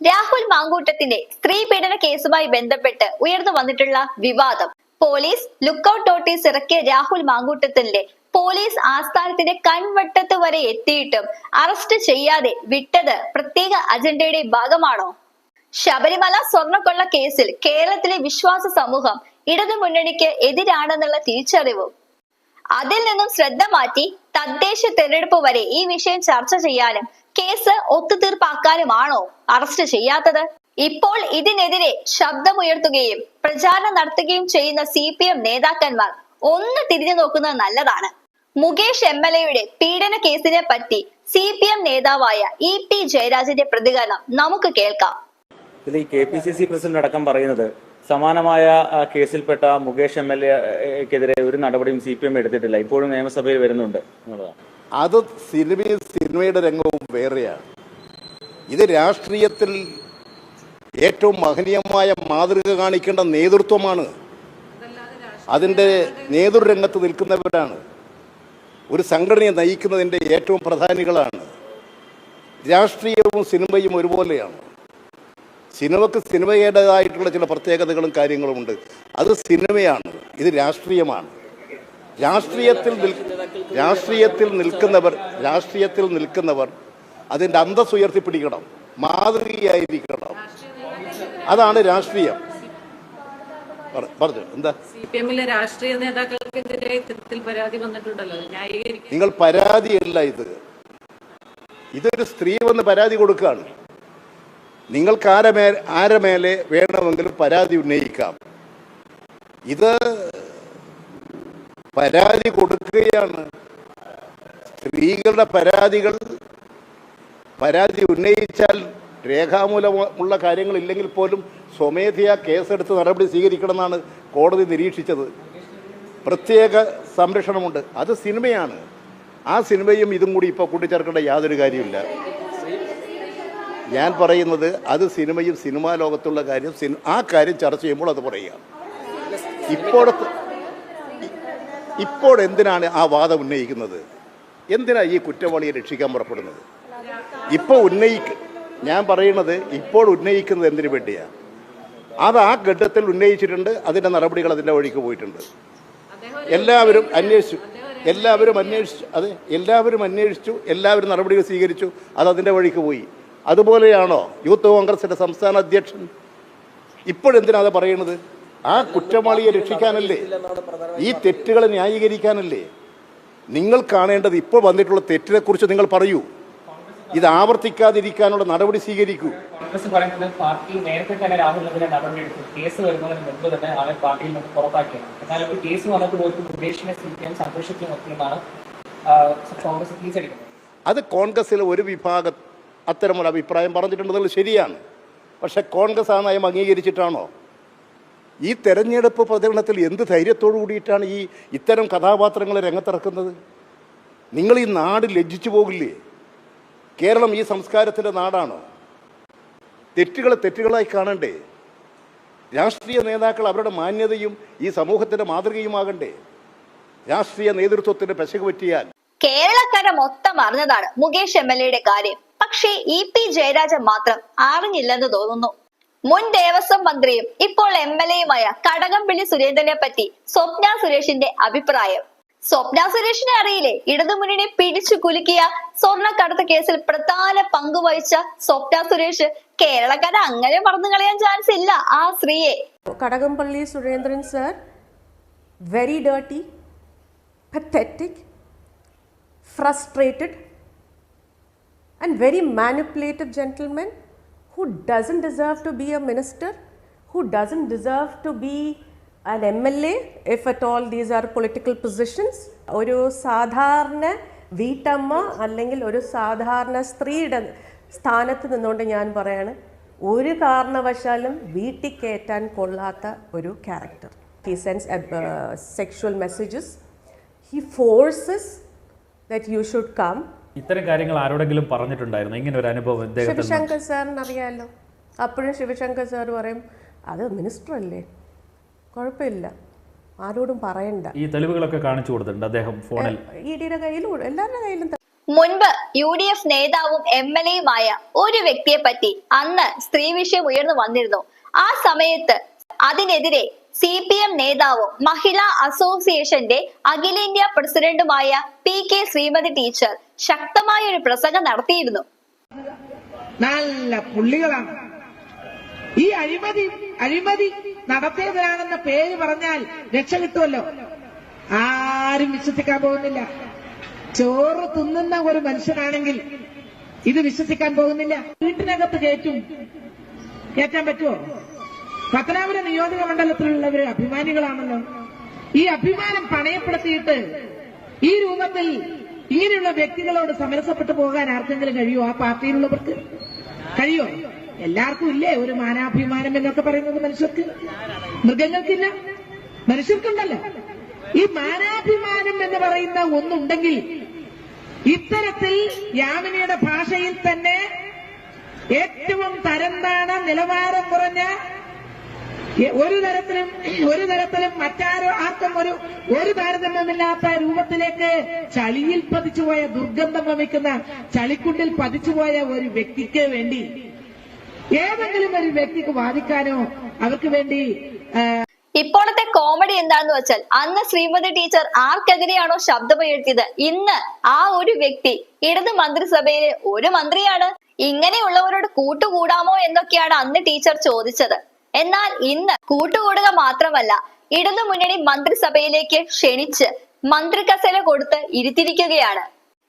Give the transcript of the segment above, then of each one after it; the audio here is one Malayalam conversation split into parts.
രാഹുൽ മാങ്കൂട്ടത്തിന്റെ സ്ത്രീ പീഡന കേസുമായി ബന്ധപ്പെട്ട് ഉയർന്നു വന്നിട്ടുള്ള വിവാദം. പോലീസ് ലുക്കൌട്ട് നോട്ടീസ് ഇറക്കിയ രാഹുൽ മാങ്കൂട്ടത്തിന്റെ പോലീസ് ആസ്ഥാനത്തിന്റെ കൺവട്ടത്ത് വരെ എത്തിയിട്ടും അറസ്റ്റ് ചെയ്യാതെ വിട്ടത് പ്രത്യേക അജണ്ടയുടെ ഭാഗമാണോ? ശബരിമല സ്വർണക്കൊള്ള കേസിൽ കേരളത്തിലെ വിശ്വാസ സമൂഹം ഇടതുമുന്നണിക്ക് എതിരാണെന്നുള്ള തിരിച്ചറിവും അതിൽ നിന്നും ശ്രദ്ധ മാറ്റി തദ്ദേശ തെരഞ്ഞെടുപ്പ് വരെ ഈ വിഷയം ചർച്ച ചെയ്യാനും കേസ് ഒത്തുതീർപ്പാക്കാനുമാണോ അറസ്റ്റ് ചെയ്യാത്തത്? ഇപ്പോൾ ഇതിനെതിരെ ശബ്ദമുയർത്തുകയും പ്രചാരണം നടത്തുകയും ചെയ്യുന്ന സി പി എം നേതാക്കന്മാർ ഒന്ന് തിരിഞ്ഞു നോക്കുന്നത് നല്ലതാണ്. മുകേഷ് എം എൽ എയുടെ പീഡന കേസിനെ പറ്റി സി പി എം നേതാവായ ഇ പി ജയരാജന്റെ പ്രതികരണം നമുക്ക് കേൾക്കാം. ഇതിൽ K P C C president അടക്കം പറയുന്നത് സമാനമായ കേസിൽപ്പെട്ട മുകേഷ് എം എൽ എക്കെതിരെ ഒരു നടപടിയും സി പി എം എടുത്തിട്ടില്ല. ഇപ്പോഴും നിയമസഭയിൽ വരുന്നുണ്ട് അത് സിനിമയും സിനിമയുടെ രംഗവും വേറെയാണ്. ഇത് രാഷ്ട്രീയത്തിൽ ഏറ്റവും മഹനീയമായ മാതൃക കാണിക്കേണ്ട നേതൃത്വമാണ്. അതിന്റെ നേതൃരംഗത്ത് നിൽക്കുന്നവരാണ്. ഒരു സംഘടനയെ നയിക്കുന്നതിന്റെ ഏറ്റവും പ്രധാനികളാണ്. രാഷ്ട്രീയവും സിനിമയും ഒരുപോലെയാണ്. സിനിമക്ക് സിനിമയുടേതായിട്ടുള്ള ചില പ്രത്യേകതകളും കാര്യങ്ങളുമുണ്ട് അത് സിനിമയാണ്. ഇത് രാഷ്ട്രീയമാണ്. രാഷ്ട്രീയത്തിൽ നിൽ രാഷ്ട്രീയത്തിൽ നിൽക്കുന്നവർ രാഷ്ട്രീയത്തിൽ നിൽക്കുന്നവർ അതിന്റെ അന്തസ് ഉയർത്തിപ്പിടിക്കണം. മാതൃകയായിരിക്കണം. അതാണ് രാഷ്ട്രീയം. പറ- പറഞ്ഞു എന്താ? രാഷ്ട്രീയ നേതാക്കൾക്കെതിരെ ഇത്തരത്തിൽ പരാതി വന്നിട്ടുണ്ടല്ലോ. നിങ്ങൾ പരാതിയല്ല ഇത്. ഇതൊരു സ്ത്രീ വന്ന് പരാതി കൊടുക്കുകയാണ്. നിങ്ങൾക്ക് ആരമേ ആരമേലെ വേണമെങ്കിലും പരാതി ഉന്നയിക്കാം. ഇത് പരാതി കൊടുക്കുകയാണ്. സ്ത്രീകളുടെ പരാതികൾ പരാതി ഉന്നയിച്ചാൽ രേഖാമൂലമുള്ള കാര്യങ്ങളില്ലെങ്കിൽ പോലും സ്വമേധയാ കേസെടുത്ത് നടപടി സ്വീകരിക്കണമെന്നാണ് കോടതി നിരീക്ഷിച്ചത്. പ്രത്യേക സംരക്ഷണമുണ്ട്. അത് സിനിമയാണ്. ആ സിനിമയും ഇതും കൂടി ഇപ്പോൾ കൂട്ടിച്ചേർക്കേണ്ട യാതൊരു കാര്യമില്ല ഞാൻ പറയുന്നത് അത് സിനിമയും സിനിമാ ലോകത്തുള്ള കാര്യം ആ കാര്യം ചർച്ച ചെയ്യുമ്പോൾ അത് പറയുക. ഇപ്പോഴത്തെ ഇപ്പോൾ എന്തിനാണ് ആ വാദം ഉന്നയിക്കുന്നത്? എന്തിനാ ഈ കുറ്റവാളിയെ രക്ഷിക്കാൻ പുറപ്പെടുന്നത്? ഇപ്പോൾ ഉന്നയിക്ക ഞാൻ പറയുന്നത് ഇപ്പോൾ ഉന്നയിക്കുന്നത് എന്തിനു വേണ്ടിയാണ് അത് ആ ഘട്ടത്തിൽ ഉന്നയിച്ചിട്ടുണ്ട് അതിന്റെ നടപടികൾ അതിന്റെ വഴിക്ക് പോയിട്ടുണ്ട്. എല്ലാവരും അന്വേഷിച്ചു. എല്ലാവരും അന്വേഷിച്ചു. അതെ എല്ലാവരും അന്വേഷിച്ചു എല്ലാവരും നടപടികൾ സ്വീകരിച്ചു അത് അതിന്റെ വഴിക്ക് പോയി. അതുപോലെയാണോ യൂത്ത് കോൺഗ്രസിന്റെ സംസ്ഥാന അധ്യക്ഷൻ? ഇപ്പോഴെന്തിനാ അത് പറയുന്നത്? ആ കുറ്റവാളിയെ രക്ഷിക്കാനല്ലേ? ഈ തെറ്റുകളെ ന്യായീകരിക്കാനല്ലേ? നിങ്ങൾ കാണേണ്ടത് ഇപ്പോൾ വന്നിട്ടുള്ള തെറ്റിനെക്കുറിച്ച് നിങ്ങൾ പറയൂ. ഇത് ആവർത്തിക്കാതിരിക്കാനുള്ള നടപടി സ്വീകരിക്കൂ. പാർട്ടി നേരത്തെ തന്നെ രാഹുലിനെതിരെ നടപടിയെടുത്തു കേസ് വരുന്നതിന് തന്നെ ആളെ പാർട്ടിയിൽ നിന്ന് പുറത്താക്കിയാണ് എന്നാൽ ഒരു കേസ് വന്നപ്പോൾ പോലും മുകേഷിനെ സി പി എം സന്തോഷിക്കും ഒക്കെയുമാണ് കോൺഗ്രസ് തിരിച്ചടിക്കുന്നത് അത് കോൺഗ്രസിലെ ഒരു വിഭാഗം അത്തരമൊരു അഭിപ്രായം പറഞ്ഞിട്ടുണ്ടെന്നുള്ളത് ശരിയാണ്. പക്ഷേ കോൺഗ്രസ് ആ നയം അംഗീകരിച്ചിട്ടാണോ? ഈ തെരഞ്ഞെടുപ്പ് പ്രചരണത്തിൽ എന്ത് ധൈര്യത്തോടു കൂടിയിട്ടാണ് ഈ ഇത്തരം കഥാപാത്രങ്ങളെ രംഗത്തിറക്കുന്നത്? നിങ്ങൾ ഈ നാട് ലജ്ജിച്ചു പോകില്ലേ? കേരളം ഈ സംസ്കാരത്തിന്റെ നാടാണോ? തെറ്റുകളെ തെറ്റുകളായി കാണണ്ടേ? രാഷ്ട്രീയ നേതാക്കൾ അവരുടെ മാന്യതയും ഈ സമൂഹത്തിന്റെ മാതൃകയുമാകണ്ടേ? രാഷ്ട്രീയ നേതൃത്വത്തിന് പെശക് പറ്റിയാൽ. കേരളക്കര മൊത്തം അറിഞ്ഞതാണ് മുകേഷ് എം എൽ എയുടെ കാര്യം. പക്ഷേ ഇ പി ജയരാജൻ മാത്രം അറിഞ്ഞില്ലെന്ന് തോന്നുന്നു. മുൻ ദേവസ്വം മന്ത്രിയും ഇപ്പോൾ എം എൽ എയുമായ കടകംപള്ളി സുരേന്ദ്രനെ പറ്റി സ്വപ്ന സുരേഷിന്റെ അഭിപ്രായം. സ്വപ്ന സുരേഷിനെ അറിയില്ലേ? ഇടതുമുന്നണി പിടിച്ചു കുലുക്കിയ സ്വർണക്കടത്ത് കേസിൽ പ്രധാന പങ്ക് വഹിച്ച സ്വപ്ന സുരേഷ് കേരളക്കര അങ്ങനെ മറന്നു കളയാൻ ചാൻസ് ഇല്ല. ആ സ്ത്രീയെ. Kadakampally Surendran sir very dirty frustrated frustrated, and very manipulative gentleman who doesn't deserve to be a minister, who doesn't deserve to be an MLA, if at all these are political positions. ഒരു സാധാരണ വീട്ടമ്മ അല്ലെങ്കിൽ ഒരു സാധാരണ സ്ത്രീയുടെ സ്ഥാനത്ത് നിന്നുകൊണ്ട് ഞാൻ പറയാണ് ഒരു കാരണവശാലും വീട്ടിൽ കയറ്റാൻ കൊള്ളാത്ത ഒരു character he sends sexual messages he forces that you should come ഇത്തരം കാര്യങ്ങൾ ആരോടെങ്കിലും പറഞ്ഞിട്ടുണ്ടായിരുന്നു? ഇങ്ങനെ ഒരു അനുഭവം ശിവശങ്കർ സാറിന് അറിയാമല്ലോ അപ്പോഴും ശിവശങ്കർ സാർ പറയും അത് മിനിസ്റ്റർ അല്ലേ? കുഴപ്പമില്ല. ആരോടും പറയണ്ട. ഈ തെളിവുകളൊക്കെ കാണിച്ചു കൊടുത്തിട്ടുണ്ട് അദ്ദേഹം ഫോണിൽ. ഇ ഡിയുടെ കയ്യിലും എല്ലാവരുടെ കയ്യിലും മുൻപ് യു ഡി എഫ് നേതാവും എം എൽ എയുമായ ഒരു വ്യക്തിയെ പറ്റി അന്ന് സ്ത്രീ വിഷയം ഉയർന്നു വന്നിരുന്നു. ആ സമയത്ത് അതിനെതിരെ സി പി എം നേതാവും മഹിളാ അസോസിയേഷന്റെ അഖിലേന്ത്യാ പ്രസിഡന്റുമായ പി കെ ശ്രീമതി ടീച്ചർ ശക്തമായ ഒരു പ്രസംഗം നടത്തിയിരുന്നു. നല്ല പുള്ളികളാണ്. ഈ അഴിമതി അഴിമതി നടത്തിയവരാണെന്ന പേര് പറഞ്ഞാൽ രക്ഷ കിട്ടുമല്ലോ ആരും വിശ്വസിക്കാൻ പോകുന്നില്ല. ചോറ് തിന്നുന്ന ഒരു മനുഷ്യനാണെങ്കിൽ ഇത് വിശ്വസിക്കാൻ പോകുന്നില്ല. വീട്ടിനകത്ത് കയറ്റും. കയറ്റാൻ പറ്റുമോ പത്തനാപുരം നിയോജക മണ്ഡലത്തിലുള്ളവര് അഭിമാനികളാണല്ലോ. ഈ അഭിമാനം പണയപ്പെടുത്തിയിട്ട് ഈ രൂപത്തിൽ ഇങ്ങനെയുള്ള വ്യക്തികളോട് സമരസപ്പെട്ടു പോകാൻ ആർക്കെങ്കിലും കഴിയുമോ ആ പാർട്ടിയിലുള്ളവർക്ക്? കഴിയോ? എല്ലാവർക്കും ഇല്ലേ ഒരു മാനാഭിമാനം എന്നൊക്കെ പറയുന്നത് മനുഷ്യർക്ക്? മൃഗങ്ങൾക്കില്ല. മനുഷ്യർക്കുണ്ടല്ലോ. ഈ മാനാഭിമാനം എന്ന് പറയുന്ന ഒന്നുണ്ടെങ്കിൽ ഇത്തരത്തിൽ യാമിനിയുടെ ഭാഷയിൽ തന്നെ ഏറ്റവും തരംതാണ നിലവാരം കുറഞ്ഞ ഒരു തരത്തിലും ഒരു തരത്തിലും മറ്റാരോ ആർക്കും ഒരു ഒരു താരതമ്യമില്ലാത്ത രൂപത്തിലേക്ക് ചളിയിൽ പതിച്ചുപോയ ദുർഗന്ധം വമിക്കുന്ന ചളിക്കുണ്ടിൽ പതിച്ചുപോയ ഒരു വ്യക്തിക്ക് വേണ്ടി ഏതെങ്കിലും ഒരു വ്യക്തിക്ക് വാദിക്കാനോ അവർക്ക് വേണ്ടി ഇപ്പോഴത്തെ കോമഡി എന്താണെന്ന് വെച്ചാൽ അന്ന് ശ്രീമതി ടീച്ചർ ആർക്കെതിരെയാണോ ശബ്ദമുയർത്തിയത്? ഇന്ന് ആ ഒരു വ്യക്തി ഇടത് മന്ത്രിസഭയിലെ ഒരു മന്ത്രിയാണ്. ഇങ്ങനെയുള്ളവരോട് കൂട്ടുകൂടാമോ എന്നൊക്കെയാണ് അന്ന് ടീച്ചർ ചോദിച്ചത്. എന്നാൽ ഇന്ന് കൂട്ടുകൂടുക മാത്രമല്ല ഇടതു മുന്നണി മന്ത്രിസഭയിലേക്ക് ക്ഷണിച്ച് മന്ത്രി കസേല കൊടുത്ത് ഇരുത്തിരിക്കുകയാണ്.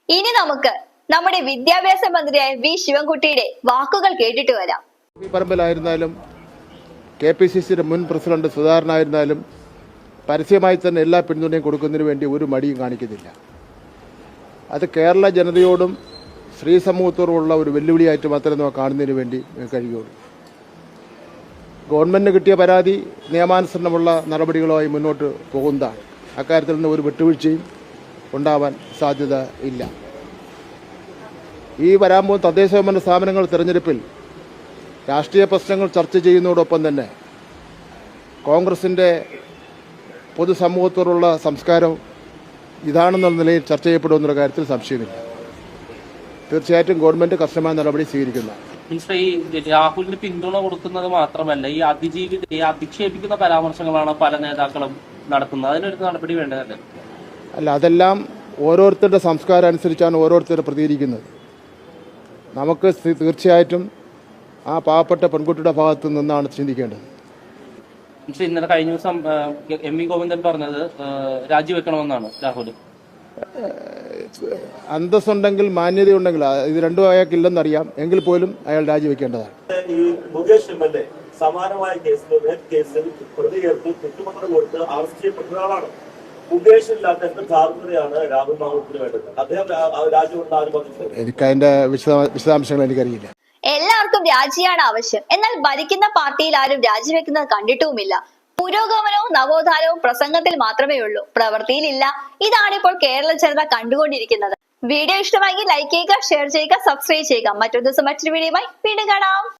ഇനി നമുക്ക് നമ്മുടെ വിദ്യാഭ്യാസ മന്ത്രിയായ വി ശിവൻകുട്ടിയുടെ വാക്കുകൾ കേട്ടിട്ട് വരാം. പറമ്പിലായിരുന്നാലും കെ പി സി സിയുടെ മുൻ പ്രസിഡന്റ് സുധാകരനായിരുന്നാലും പരസ്യമായി തന്നെ എല്ലാ പിന്തുണയും കൊടുക്കുന്നതിന് വേണ്ടി ഒരു മടിയും കാണിക്കുന്നില്ല. അത് കേരള ജനതയോടും സ്ത്രീ സമൂഹത്തോടുമുള്ള ഒരു വെല്ലുവിളിയായിട്ട് മാത്രമേ നമുക്ക് കാണുന്നതിന് വേണ്ടി കഴിയുള്ളൂ ഗവൺമെന്റിന് കിട്ടിയ പരാതി നിയമാനുസരണമുള്ള നടപടികളുമായി മുന്നോട്ട് പോകുന്നതാണ് അക്കാര്യത്തിൽ നിന്ന് ഒരു വിട്ടുവീഴ്ചയും ഉണ്ടാവാൻ സാധ്യത ഇല്ല. ഈ വരാൻ പോകുന്ന തദ്ദേശ സ്വയംഭരണ സ്ഥാപനങ്ങൾ തിരഞ്ഞെടുപ്പിൽ രാഷ്ട്രീയ പ്രശ്നങ്ങൾ ചർച്ച ചെയ്യുന്നതോടൊപ്പം തന്നെ കോൺഗ്രസിന്റെ പൊതുസമൂഹത്തോടുള്ള സംസ്കാരം ഇതാണെന്നുള്ള നിലയിൽ ചർച്ച ചെയ്യപ്പെടുമെന്നുള്ള കാര്യത്തിൽ സംശയമില്ല. തീർച്ചയായിട്ടും ഗവൺമെന്റ് കർശനമായ നടപടി സ്വീകരിക്കുന്ന. ഈ രാഹുലിന് പിന്തുണ കൊടുക്കുന്നത് മാത്രമല്ല ഈ അതിജീവിത ഈ അധിക്ഷേപിക്കുന്ന പരാമർശങ്ങളാണ് പല നേതാക്കളും നടത്തുന്നത്. അതിനൊരു നടപടി വേണ്ടതല്ലേ? അല്ല അതെല്ലാം ഓരോരുത്തരുടെ സംസ്കാരം അനുസരിച്ചാണ് ഓരോരുത്തർ പ്രതികരിക്കുന്നത്. നമുക്ക് തീർച്ചയായിട്ടും ആ പാവപ്പെട്ട പെൺകുട്ടിയുടെ ഭാഗത്ത് നിന്നാണ് ചിന്തിക്കേണ്ടത്. ഇന്നലെ കഴിഞ്ഞ ദിവസം എം വി ഗോവിന്ദൻ പറഞ്ഞത് രാജിവെക്കണമെന്നാണ് രാഹുൽ അന്തസ്സുണ്ടെങ്കിൽ മാന്യതയുണ്ടെങ്കിൽ ഇത് രണ്ടും അയാൾക്കില്ലെന്നറിയാം. എങ്കിൽ പോലും അയാൾ രാജിവെക്കേണ്ടതാണ്. ഈ മുകേഷ് എം എൽ എ സമാനമായ കേസിൽ റേപ്പ് കേസിൽ പ്രതി ചേർത്ത് കുറ്റപത്രം കൊടുത്ത് അറസ്റ്റ് ചെയ്യപ്പെട്ട ഒരാളാണ്. മുകേഷ് എന്ത് ധാർമ്മികതയാണ് രാഹുൽ വേണ്ടത്? അദ്ദേഹം രാജ്യമുള്ള വിശദാംശങ്ങൾ എനിക്കറിയില്ല. എല്ലാവർക്കും രാജിയാണ് ആവശ്യം. എന്നാൽ ഭരിക്കുന്ന പാർട്ടിയിൽ ആരും രാജിവെക്കുന്നത് കണ്ടിട്ടുമില്ല. പുരോഗമനവും നവോത്ഥാനവും പ്രസംഗത്തിൽ മാത്രമേ ഉള്ളൂ. പ്രവൃത്തിയിലില്ല. ഇതാണ് ഇപ്പോൾ കേരള ജനത കണ്ടുകൊണ്ടിരിക്കുന്നത്. വീഡിയോ ഇഷ്ടമായെങ്കിൽ ലൈക്ക് ചെയ്യുക ഷെയർ ചെയ്യുക സബ്സ്ക്രൈബ് ചെയ്യുക. മറ്റൊരു ദിവസം മറ്റൊരു വീഡിയോയുമായി വീണ്ടും കാണാം.